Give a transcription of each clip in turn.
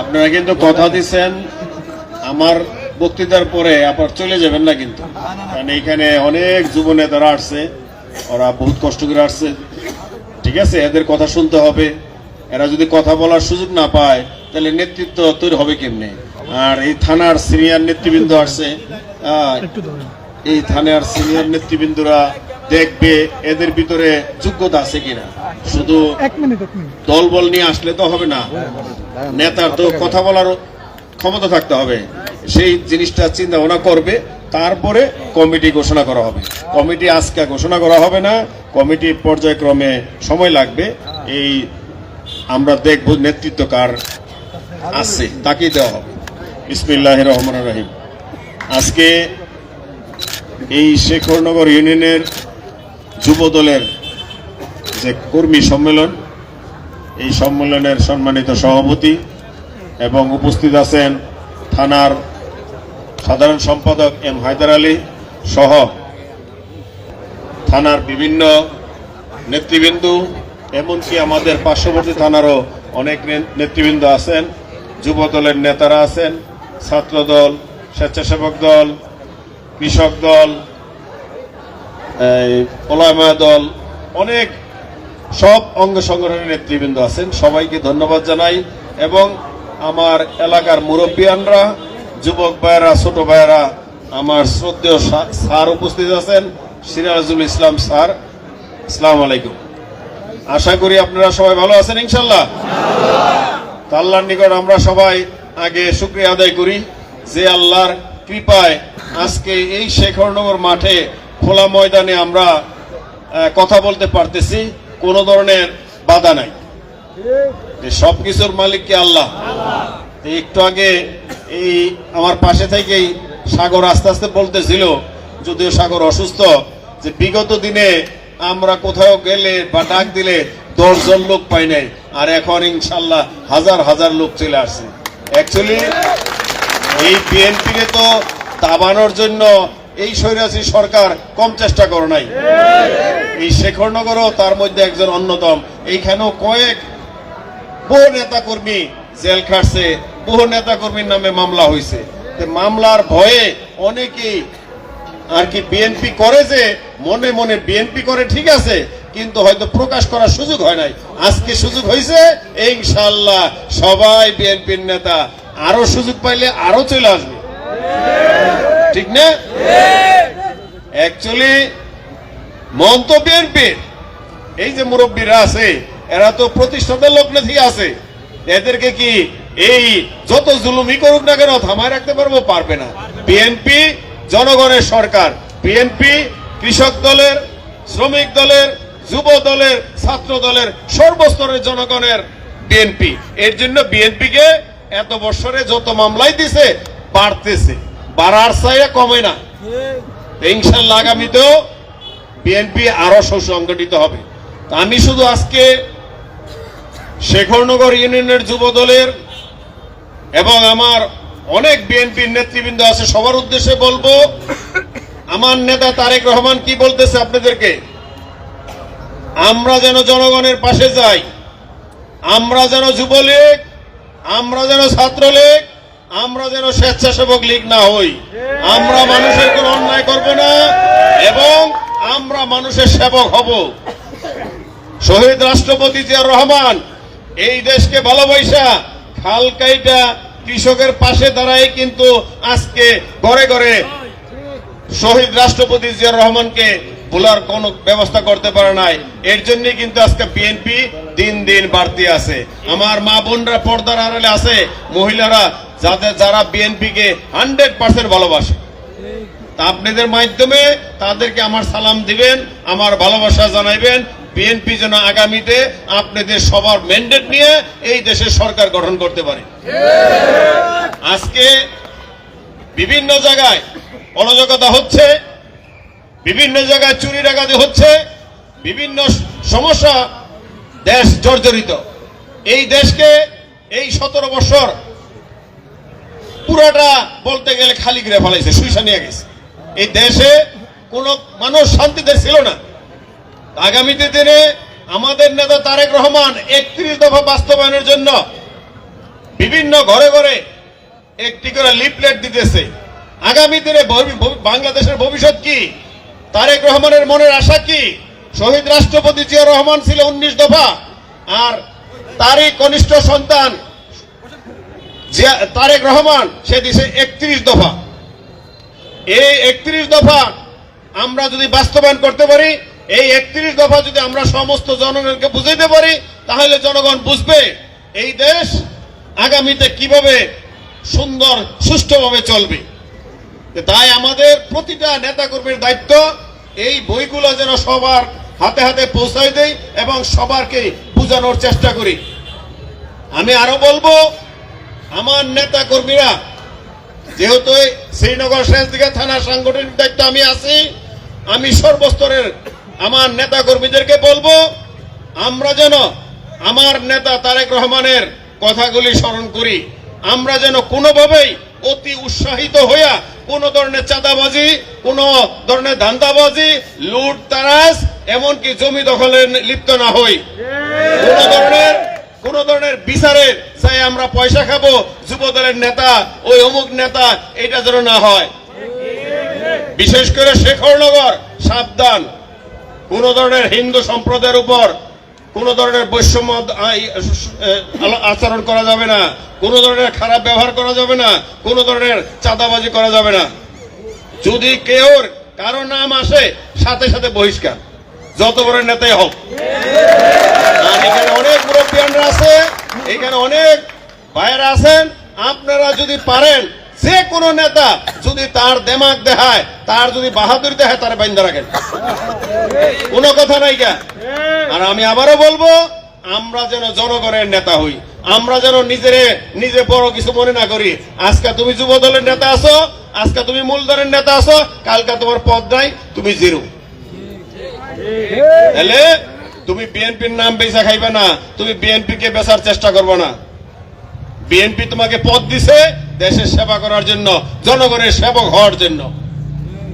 আপনারা কিন্তু কথা দিচ্ছেন আমার বক্তৃতার পরে আবার চলে যাবেন না কিন্তু। কারণ এইখানে অনেক যুব নেতারা আসছে, ওরা বহুত কষ্ট করে আসছে। ঠিক আছে, এদের কথা শুনতে হবে। এরা যদি কথা বলার সুযোগ না পায়, তাহলে নেতৃত্ব তৈরি হবে কেমনে? আর এই থানার সিনিয়র নেতৃবৃন্দ আসছে এই থানার সিনিয়র নেতৃবৃন্দরা দেখবে এদের ভিতরে যোগ্যতা আছে কিনা। শুধু দল বল নিয়ে আসলে তো হবে না। নেতার তো কথা বলার ক্ষমতা থাকতে হবে। সেই জিনিসটা চিন্তা ভাবনা করবে তারপরে কমিটি ঘোষণা করা হবে। কমিটি আজকে ঘোষণা করা হবে না কমিটি পর্যায়ক্রমে সময় লাগবে। এই আমরা দেখব নেতৃত্ব কার আছে তাকেই দেওয়া হবে। বিসমিল্লাহ রহমান রহিম। আজকে এই শেখরনগর ইউনিয়নের যুব দলের যে কর্মী সম্মেলন, এই সম্মেলনের সম্মানিত সভাপতি এবং উপস্থিত আছেন থানার সাধারণ সম্পাদক এম হায়দার আলী সহ থানার বিভিন্ন নেতৃবৃন্দ, এমনকি আমাদের পার্শ্ববর্তী থানারও অনেক নেতৃবৃন্দ আছেন যুব দলের নেতারা আছেন ছাত্র দল স্বেচ্ছাসেবক দল কৃষক দল ওলামা দল, অনেক সব অঙ্গ সংগঠনের নেতৃবৃন্দ আছেন। সবাইকে ধন্যবাদ জানাই এবং আমার এলাকার মুরব্বিয়ানরা, যুবক ভাইয়েরা, ছোট ভাইয়েরা, আমার শ্রদ্ধেয় স্যার উপস্থিত আছেন, সিরাজুল ইসলাম স্যার, আসসালামু আলাইকুম। আশা করি আপনারা সবাই ভালো আছেন, ইনশাল্লাহ। তা আল্লাহর নিকট আমরা সবাই আগে শুক্রিয়া আদায় করি যে আল্লাহর কৃপায় আজকে এই শেখরনগর মাঠে খোলা ময়দানে আমরা কথা বলতে পারতেছি, কোনো ধরনের বাধা নাই। সব কিছুর মালিক কে আল্লাহ? একটু আগে এই আমার পাশে থেকেই সাগর আস্তে আস্তে বলতেছিল, যদিও সাগর অসুস্থ, যে বিগত দিনে আমরা কোথাও গেলে বা ডাক দিলে দশজন লোক পাই নাই, আর এখন ইনশাল্লাহ হাজার হাজার লোক চলে আসছে। অ্যাকচুয়ালি এই বিএনপিকে তো দাবানোর জন্য এই স্বৈরাচী সরকার কম চেষ্টা করে নাই। এই শেখরনগরও তার মধ্যে একজন অন্যতম। এইখানেও কয়েক বহু নেতা কর্মী জেল খাটছে, বহু নেতা কর্মীর নামে মামলা হয়েছে মামলার ভয়ে অনেকেই আর কি বিএনপি করে যে, মনে মনে বিএনপি করে ঠিক আছে, কিন্তু হয়তো প্রকাশ করার সুযোগ হয় নাই। আজকে সুযোগ হয়েছে ইনশাল্লাহ সবাই বিএনপির নেতা আরও সুযোগ পাইলে আরও চলে আসবে। ঠিক না? অ্যাকচুয়ালি মন তো বিএনপির এই যে মুরব্বীরা আছে, এরা তো প্রতিষ্ঠাতার লোক নাকি আছে। এদেরকে কি এই যত জুলুমি করুক না কেন থামায় রাখতে পারব? পারবে না। বিএনপি জনগণের সরকার। বিএনপি কৃষক দলের, শ্রমিক দলের, যুব দলের, ছাত্র দলের সর্বস্তরের জনগণের বিএনপি এর জন্য বিএনপি কে এত বছরে যত মামলাই দিছে, বাড়তেছে। বাড়ার চাইয়া কমে না। ইনশাল্লাহ আগামীতেও বিএনপি আরও সুসংগঠিত হবে। আমি শুধু আজকে শেখরনগর ইউনিয়নের যুব দলের এবং আমার অনেক বিএনপির নেতৃবৃন্দ আছে, সবার উদ্দেশ্যে বলব, আমার নেতা তারেক রহমান কি বলতেছে আপনাদেরকে? আমরা যেন জনগণের পাশে যাই, আমরা যেন যুবলীগ আমরা যেন ছাত্রলীগ, আমরা যেন স্বেচ্ছাসেবক লীগ না হই। আমরা মানুষের কোন অন্যায় করব না এবং আমরা মানুষের সেবক হব। শহীদ রাষ্ট্রপতি জিয়াউর রহমান, এই দেশকে ভালোবাসা, খাল কাইটা কৃষকের পাশে দাঁড়ায় কিন্তু আজকে ঘরে ঘরে শহীদ রাষ্ট্রপতি জিয়াউর রহমানকে ভোলার কোন ব্যবস্থা করতে পারে নাই। এর জন্য কিন্তু আজকে বিএনপি দিন দিন বাড়তি আছে। আমার মা বোনরা পর্দার আড়ালে আছে, মহিলারা যাদের যারা বিএনপি কে হান্ড্রেড পার্সেন্ট ভালোবাসে। আপনাদের মাধ্যমে তাদেরকে আমার সালাম দিবেন, আমার ভালোবাসা জানাইবেন। বিএনপি যেন আগামীতে আপনাদের সবার ম্যান্ডেট নিয়ে এই দেশের সরকার গঠন করতে পারে। আজকে বিভিন্ন জায়গায় অরাজকতা হচ্ছে। বিভিন্ন জায়গায় চুরি ডাকাতি হচ্ছে, বিভিন্ন সমস্যা দেশ জর্জরিত। এই দেশকে এই সতেরো বছর পুরাটা বলতে গেলে খালি করে ফেলাইছে, সুইসা নিয়ে গেছে। এই দেশে কোন মানুষ শান্তিতে ছিল না। আগামীতে দিনে আমাদের নেতা তারেক রহমান একত্রিশ দফা বাস্তবায়নের জন্য বিভিন্ন ঘরে ঘরে একটি করে লিফলেট দিতেছে। আগামী দিনে বাংলাদেশের ভবিষ্যৎ কি? তারেক রহমানের মনের আশা কি? শহীদ রাষ্ট্রপতি জিয়া রহমান ছিল উনিশ দফা। আর তারই কনিষ্ঠ সন্তান তারেক রহমান, সে দিছে একত্রিশ দফা। এই একত্রিশ দফা আমরা যদি বাস্তবায়ন করতে পারি, এই একত্রিশ দফা যদি আমরা সমস্ত জনগণকে বুঝাইতে পারি, তাহলে জনগণ বুঝবে এই দেশ আগামীতে কীভাবে সুন্দর, সুষ্ঠুভাবে চলবে। তাই আমাদের প্রতিটা নেতাকর্মীর দায়িত্ব এই বইগুলো যেন সবার হাতে হাতে পৌঁছাই দেই এবং সবারকে বোঝানোর চেষ্টা করি। আমি আরও বলব, আমার নেতা কর্মীরা যেহেতু শ্রীনগর শেষদিঘা থানা সাংগঠনিক দায়িত্ব আমি আছি, আমি সর্বস্তরের আমার নেতা কর্মীদেরকে বলব, আমরা যেন আমার নেতা তারেক রহমানের কথাগুলি স্মরণ করি। আমরা যেন কোনোভাবেই অতি উৎসাহিত হইয়া কোন ধরনের চাঁদাবাজি, কোন ধরনের ধান্দাবাজি, লুট তারাস এমনকি জমি দখলে লিপ্ত না হই। কোন ধরনের কোন ধরনের বিচারের চাই আমরা পয়সা খাব যুব দলের নেতা, ওই অমুক নেতা এটা যেন না হয়। বিশেষ করে শেখরনগর, সাবধান। কোন ধরনের হিন্দু সম্প্রদায়ের উপর কোন ধরনের বৈষম্য আচরণ করা যাবে না। কোন ধরনের খারাপ ব্যবহার করা যাবে না। কোন ধরনের চাঁদাবাজি করা যাবে না। যদি কেউ কারও নাম আসে, সাথে সাথে বহিষ্কার। যত বড় নেতাই হোক। এখানে অনেক মুরব্বিয়ানরা আছে, এখানে অনেক ভাইয়েরা আছেন। আপনারা যদি পারেন যে কোনো নেতা যদি তার দেমাগ দেখায় তার যদি বাহাদুর দেখায় তার বাইন্দা রাখেন। কোনো কথা নাই কা? আর আমি আবারও বলব, আমরা যেন জনগণের নেতা হই। আমরা যেন নিজেরে, নিজে বড় কিছু মনে না করি। আজকে তুমি যুব দলের নেতা আছো, আজকে তুমি মূলধরের নেতা আছো, কালকে তোমার পদ নাই, তুমি জিরো। তাহলে, তুমি বিএনপির নাম বেচা খাইবে না, তুমি বিএনপি কে বেচার চেষ্টা করবে না। বিএনপি তোমাকে পদ দিছে দেশের সেবা করার জন্য, জনগণের সেবক হওয়ার জন্য।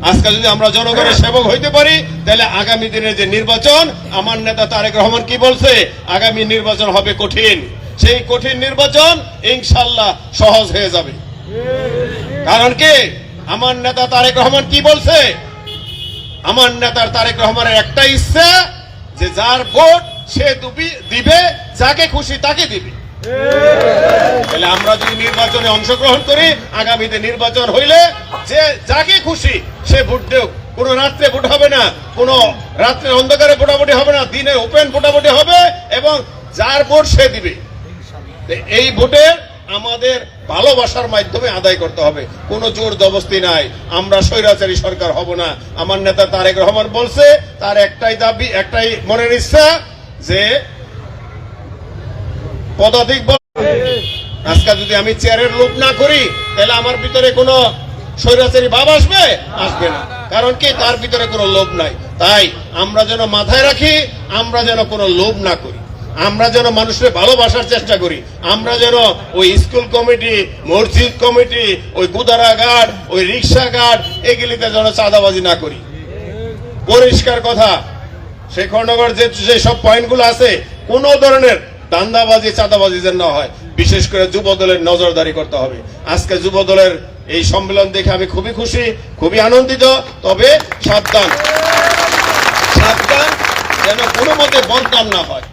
আজকে যদি আমরা জনগণের সেবক হইতে পারি, তাহলে আগামী দিনের যে নির্বাচন, আমার নেতা তারেক রহমান কি বলছে? আগামী নির্বাচন হবে কঠিন। সেই কঠিন নির্বাচন ইনশাল্লাহ সহজ হয়ে যাবে। কারণ কি? আমার নেতা তারেক রহমান কি বলছে? আমার নেতার তারেক রহমানের একটা ইচ্ছা যে যার ভোট সে দুবি- দিবে, যাকে খুশি তাকে দিবে। তাহলে আমরা যদি নির্বাচনে অংশগ্রহণ করি, আগামীতে নির্বাচন হইলে যে যাকে খুশি সে ভোট দেও কোন রাত্রে ভোট হবে না, কোন রাত্রে অন্ধকারে ভোটাভুটি হবে না, দিনে ওপেন ভোটাভুটি হবে এবং যার ভোট সে দিবে। এই ভোটের আমাদের ভালোবাসার মাধ্যমে আদায় করতে হবে। কোনো জোর জবস্তি নাই। আমরা স্বৈরাচারী সরকার হব না। আমার নেতা তারেক রহমান বলছে, তার একটাই দাবি, একটাই মনের ইচ্ছা যে পদাধিক আজকে যদি আমি চেয়ারের লোভ না করি, তাহলে আমার ভিতরে কোনো স্বৈরাচারী ভাব আসবে? আসবে না। কারণ কি? তার ভিতরে কোনো লোভ নাই। তাই আমরা যেন মাথায় রাখি, আমরা যেন কোনো লোভ না করি। আমরা যেন মানুষের ভালোবাসার চেষ্টা করি। আমরা যেন ওই স্কুল কমিটি, মসজিদ কমিটি, ওই গুদারা ঘাট, ওই রিক্সা ঘাট, এগুলিতে যেন চাঁদাবাজি না করি। পরিষ্কার কথা শেখরনগর যে যে সব পয়েন্টগুলো আছে, কোন ধরনের দান্দাবাজি, চাঁদাবাজি যেন না হয়, বিশেষ করে যুব দলের নজরদারি করতে হবে। আজকে যুব দলের এই সম্মেলন দেখে আমি খুবই খুশি, খুবই আনন্দিত, তবে সাবধান। সাবধান যেন কোনো মতে বদনাম না হয়।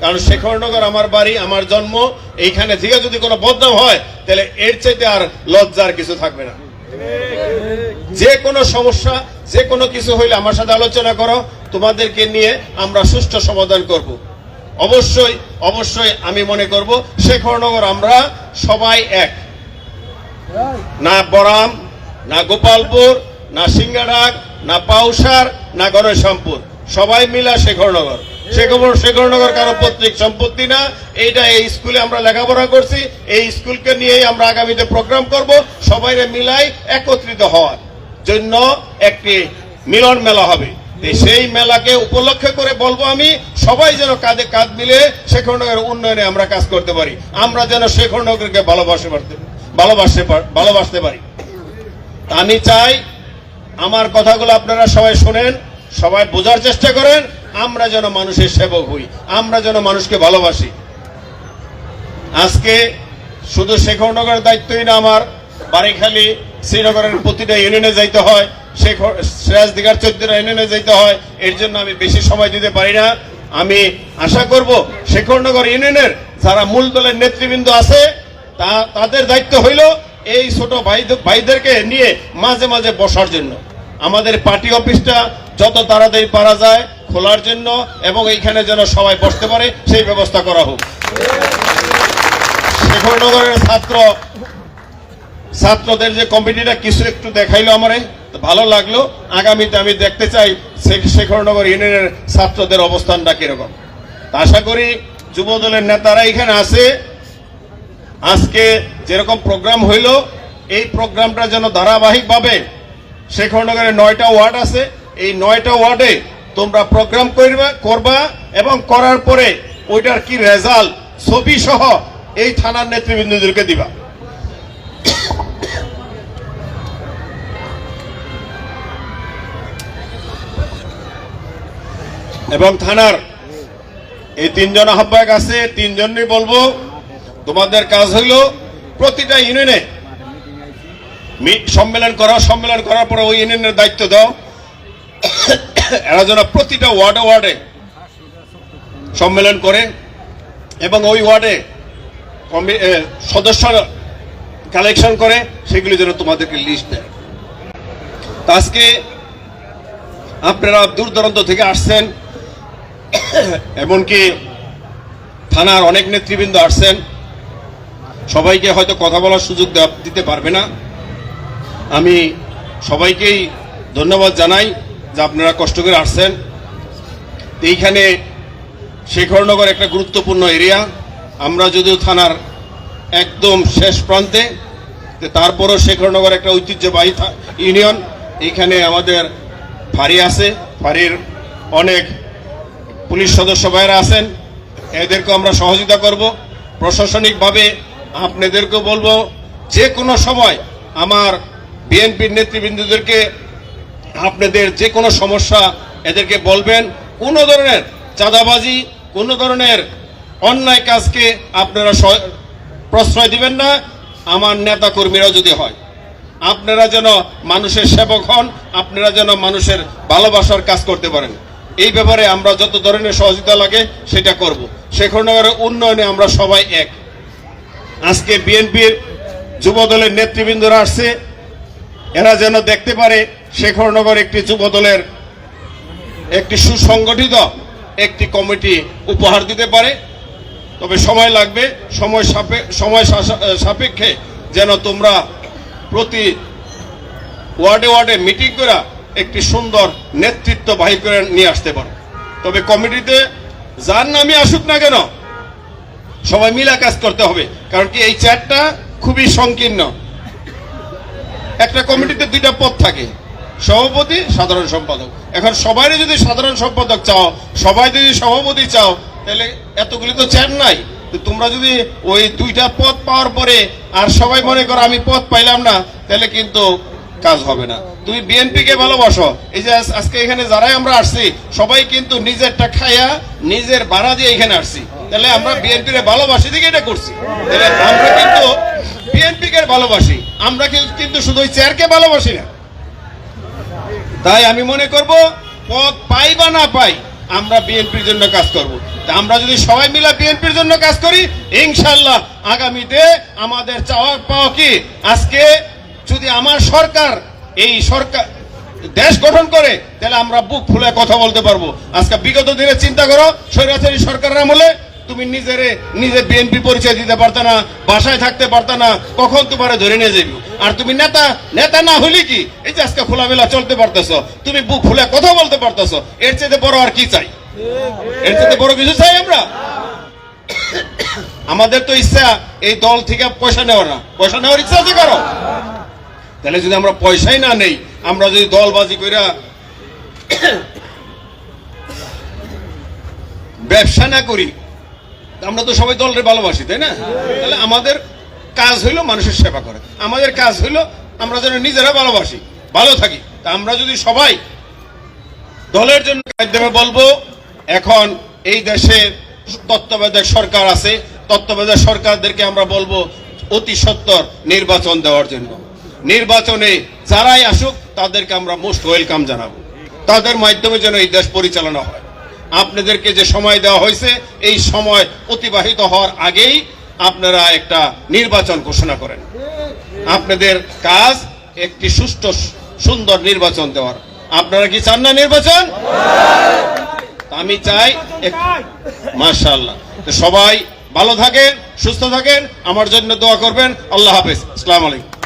কারণ শেখরনগর আমার বাড়ি, আমার জন্ম, এইখানে থেকে যদি কোনো বদনাম হয়, তাহলে এর চাইতে আর লজ্জার কিছু থাকবে না। যে কোনো সমস্যা, যে কোনো কিছু হইলে আমার সাথে আলোচনা করো, তোমাদেরকে নিয়ে আমরা সুষ্ঠু সমাধান করব। অবশ্যই অবশ্যই আমি মনে করব, শেখরনগর আমরা সবাই এক। না বরাম, না গোপালপুর, না সিঙ্গাডাক না পাউসার না গণেশামপুর সবাই মিলা শেখরনগর। শেখর শেখরনগর কারও পৈতৃক সম্পত্তি না, এইটা এই স্কুলে আমরা লেখাপড়া করছি, এই স্কুলকে নিয়েই আমরা আগামীতে প্রোগ্রাম করব সবাই মিলাই একত্রিত হওয়ার জন্য একটি মিলন মেলা হবে। সেই মেলাকে উপলক্ষে করে বলব আমি, সবাই যেন কাঁধে কাঁধ মিলে শেখরনগরের উন্নয়নে আমরা কাজ করতে পারি। আমরা যেন শেখরনগরকে ভালোবাসতে পারতে, ভালোবাসতে ভালোবাসতে পারি। আমি চাই, আমার কথাগুলো আপনারা সবাই শোনেন, সবাই বোঝার চেষ্টা করেন, আমরা যেন মানুষের সেবক হই, আমরা যেন মানুষকে ভালোবাসি। আজকে শুধু শেখরনগরের দায়িত্বই না আমার বাড়িখালি শ্রীনগরের প্রতিটা ইউনিয়নে যাইতে হয়। শেখর সিরাজ দিঘার ইউনিয়নে যাইতে হয়, এর জন্য আমি বেশি সময় দিতে পারি না। আমি আশা করব শেখরনগর ইউনিয়নের যারা মূল দলের নেতৃবৃন্দ আছে, তা তাদের দায়িত্ব হইল এই ছোট ভাই ভাইদেরকে নিয়ে মাঝে মাঝে বসার জন্য। আমাদের পার্টি অফিসটা যত তাড়াতাড়ি পারা যায় খোলার জন্য এবং এইখানে যেন সবাই বসতে পারে, সেই ব্যবস্থা করা হোক। শেখরনগরের ছাত্র ছাত্রদের যে কমিটিটা কিছু একটু দেখাইলো আমারে। ভালো লাগল। আগামীতে আমি দেখতে চাই শেখরনগর ইউনিয়নের ছাত্রদের অবস্থানটা কীরকম। আশা করি যুব দলের নেতারা এখানে আছে। আজকে যেরকম প্রোগ্রাম হইল, এই প্রোগ্রামটা যেন ধারাবাহিকভাবে শেখরনগরে নয়টা ওয়ার্ড আছে। এই নয়টা ওয়ার্ডে তোমরা প্রোগ্রাম করবা করবা এবং করার পরে ওইটার কি রেজাল্ট, ছবি সহ এই থানার নেতৃবৃন্দদেরকে দিবা। এবং থানার এই তিনজন আহ্বায়ক আছে, তিনজনই বলব, তোমাদের কাজ হইল প্রতিটা ইউনিয়নে সম্মেলন করো, সম্মেলন করার পরে ওই ইউনিয়নের দায়িত্ব দাও। এরা যেন প্রতিটা ওয়ার্ডে ওয়ার্ডে সম্মেলন করে এবং ওই ওয়ার্ডে সদস্য কালেকশন করে, সেগুলি যেন তোমাদেরকে লিস্ট দেয়। আজকে আপনারা দূর দূরান্ত থেকে আসছেন এমনকি থানার অনেক নেতৃবৃন্দ আসছেন। সবাইকে হয়তো কথা বলার সুযোগ দিতে পারবে না। আমি সবাইকেই ধন্যবাদ জানাই যে আপনারা কষ্ট করে আসছেন। এইখানে শেখরনগর একটা গুরুত্বপূর্ণ এরিয়া। আমরা যদিও থানার একদম শেষ প্রান্তে তারপরও শেখরনগর একটা ঐতিহ্যবাহী ইউনিয়ন। এইখানে আমাদের ফাঁড়ি আছে। ফাঁড়ির অনেক পুলিশ সদস্য ভাইরা আছেন এদেরকে আমরা সহযোগিতা করব। প্রশাসনিকভাবে আপনাদেরকে বলব, যে কোনো সময় আমার বিএনপির নেতৃবৃন্দদেরকে আপনাদের যে কোনো সমস্যা এদেরকে বলবেন। কোনো ধরনের চাঁদাবাজি, কোনো ধরনের অন্যায় কাজকে আপনারা প্রশ্রয় দিবেন না। আমার নেতা কর্মীরা যদি হয়, আপনারা যেন মানুষের সেবক হন, আপনারা যেন মানুষের ভালোবাসার কাজ করতে পারেন। এই ব্যাপারে আমরা যত ধরনের সহযোগিতা লাগে, সেটা করব। শেখরনগরের উন্নয়নে আমরা সবাই এক। আজকে বিএনপির যুব দলের নেতৃবৃন্দরা আসছে, এরা যেন দেখতে পারে শেখরনগর একটি যুব দলের একটি সুসংগঠিত একটি কমিটি উপহার দিতে পারে। তবে সময় লাগবে, সময় সময় সাপেক্ষে যেন তোমরা প্রতি ওয়ার্ডে ওয়ার্ডে মিটিং করে একটি সুন্দর নেতৃত্ব বাহী করে নিয়ে আসতে পারো। তবে কমিটিতে যার নামে আসুক না কেন, সবাই মিলা কাজ করতে হবে। কারণ কি এই চারটা খুবই সংকীর্ণ। একটা কমিটিতে দুইটা পদ থাকে, সভাপতি, সাধারণ সম্পাদক। এখন সবাই যদি সাধারণ সম্পাদক চাও, সবাই যদি সভাপতি চাও, তাহলে এতগুলি তো চেয়ার নাই। তোমরা যদি ওই দুইটা পদ পাওয়ার পরে আর সবাই মনে করো আমি পদ পাইলাম না, তাহলে কিন্তু কাজ হবে না। তুমি বিএনপি কে ভালোবাসো। এই যে আজকে এখানে যারাই আমরা আসছি, সবাই কিন্তু নিজেরটা খাইয়া নিজের ভাড়া দিয়ে এখানে আসছি। তাহলে আমরা বিএনপি রে ভালোবাসি দিকে এটা করছি। তাহলে আমরা কিন্তু বিএনপি কে ভালোবাসি। আমরা কিন্তু- শুধু ওই চেয়ারকে ভালোবাসি না। তাই আমি মনে করব, পদ পাই বা না পাই, আমরা বিএনপির জন্য কাজ করব। আমরা যদি সবাই মিলে বিএনপির জন্য কাজ করি, ইনশাল্লাহ আগামীতে আমাদের চাওয়া পাওয়া কি? আজকে যদি আমার সরকার এই সরকার দেশ গঠন করে, তাহলে আমরা বুক ফুলে কথা বলতে পারব। আজকে বিগত দিনে চিন্তা করো, স্বৈরাচারী সরকারের আমলে তুমি নিজের, নিজে বিএনপি পরিচয় দিতে পারতা না, বাসায় থাকতে পারতা না, কখন তোমারে ধরে নিয়ে যাবি আর তুমি নেতা নেতা না হলে কি? এই যে আজকে খোলামেলা চলতে পারতেছ, তুমি বুক ফুলে কথা বলতে পারতেছ, এর চেয়ে বড় আর কি চাই? এর চেয়ে বড় কিছু চাই আমরা? আমাদের তো ইচ্ছা, এই দল থেকে পয়সা নেওয়ার না। পয়সা নেওয়ার ইচ্ছা আছে কারও? তাহলে যদি আমরা পয়সাই না নেই, আমরা যদি দলবাজি কইরা ব্যবসা না করি আমরা তো সবাই দলরে ভালোবাসি, তাই না? তাহলে আমাদের কাজ হইল মানুষের সেবা করে। আমাদের কাজ হইল আমরা যেন নিজেরা ভালোবাসি, ভালো থাকি। তা আমরা যদি সবাই দলের জন্য মাধ্যমে বলব, এখন এই দেশে তত্ত্বাবধায়ক সরকার আছে, তত্ত্বাবধায়ক সরকারদেরকে আমরা বলব অতি সত্তর নির্বাচন দেওয়ার জন্য। নির্বাচনে যারাই আসুক, তাদেরকে আমরা মোস্ট ওয়েলকাম জানাব। তাদের মাধ্যমে যেন এই দেশ পরিচালনা হয়। আপনাদেরকে যে সময় দেওয়া হয়েছে, এই সময় অতিবাহিত হওয়ার আগেই আপনারা একটা নির্বাচন ঘোষণা করেন। আপনাদের কাজ একটি সুষ্ঠু, সুন্দর নির্বাচন দেওয়ার। আপনারা কি চান না নির্বাচন? আমি চাই মার্শাল্লাহ সবাই ভালো থাকেন, সুস্থ থাকেন, আমার জন্য দোয়া করবেন। আল্লাহ হাফেজ। আসসালামু আলাইকুম।